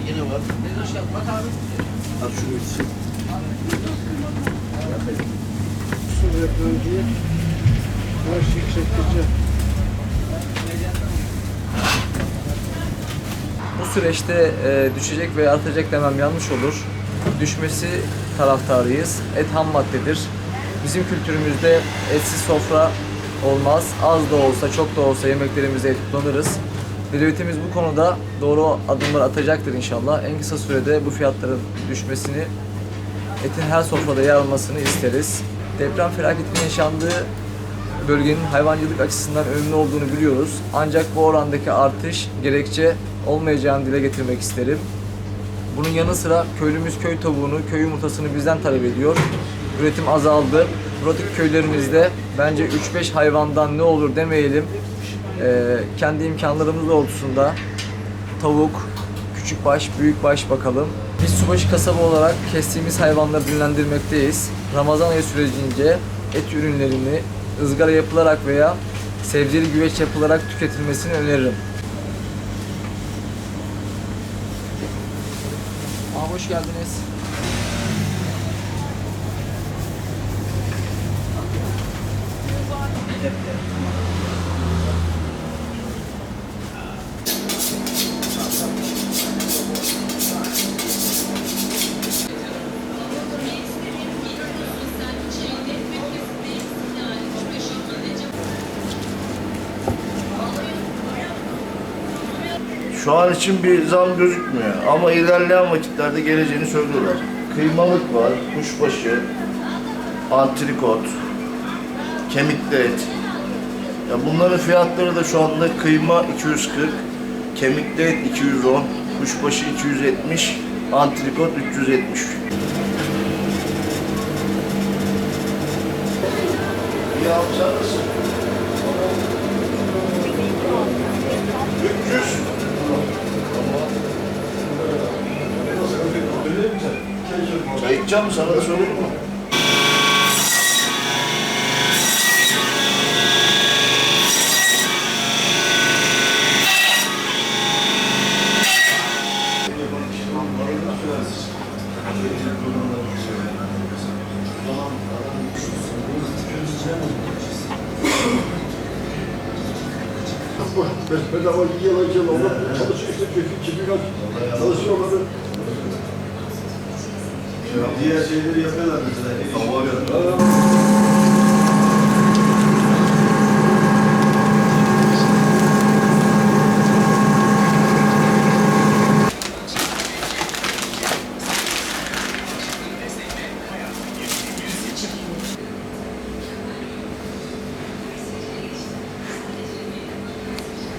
Yine var. Al şunu içsin. Su ve bölgeye baş yükseltici. Bu süreçte e, düşecek veya artacak demem yanlış olur. Düşmesi taraftarıyız. Et ham maddedir. Bizim kültürümüzde etsiz sofra olmaz. Az da olsa, çok da olsa yemeklerimizde et kullanırız. Devletimiz bu konuda doğru adımlar atacaktır inşallah. En kısa sürede bu fiyatların düşmesini, etin her sofrada yer almasını isteriz. Deprem felaketinin yaşandığı bölgenin hayvancılık açısından önemli olduğunu biliyoruz. Ancak bu orandaki artış gerekçe olmayacağını dile getirmek isterim. Bunun yanı sıra köylümüz köy tavuğunu, köy yumurtasını bizden talep ediyor. Üretim azaldı. Buradaki köylerimizde bence 3-5 hayvandan ne olur demeyelim. Ee, kendi imkanlarımız doğrultusunda tavuk, küçük baş, büyük baş bakalım. Biz Subaşı kasaba olarak kestiğimiz hayvanları dinlendirmekteyiz. Ramazan ayı sürecince et ürünlerini ızgara yapılarak veya sebzeli güveç yapılarak tüketilmesini öneririm. Aa, hoş geldiniz. Şu an için bir zam gözükmüyor ama ilerleyen vakitlerde geleceğini söylüyorlar. Kıymalık var, kuşbaşı, antrikot, kemikli et. Ya bunların fiyatları da şu anda kıyma 240, kemikli et 210, kuşbaşı 270, antrikot 370. İyi abi Mi? Sana da söyleyeyim mi? Bedava yiyeceğim ama çalışıyor işte kökü çıkıyor. Çalışıyorlar. 你也是，你也是，你也是，你也是。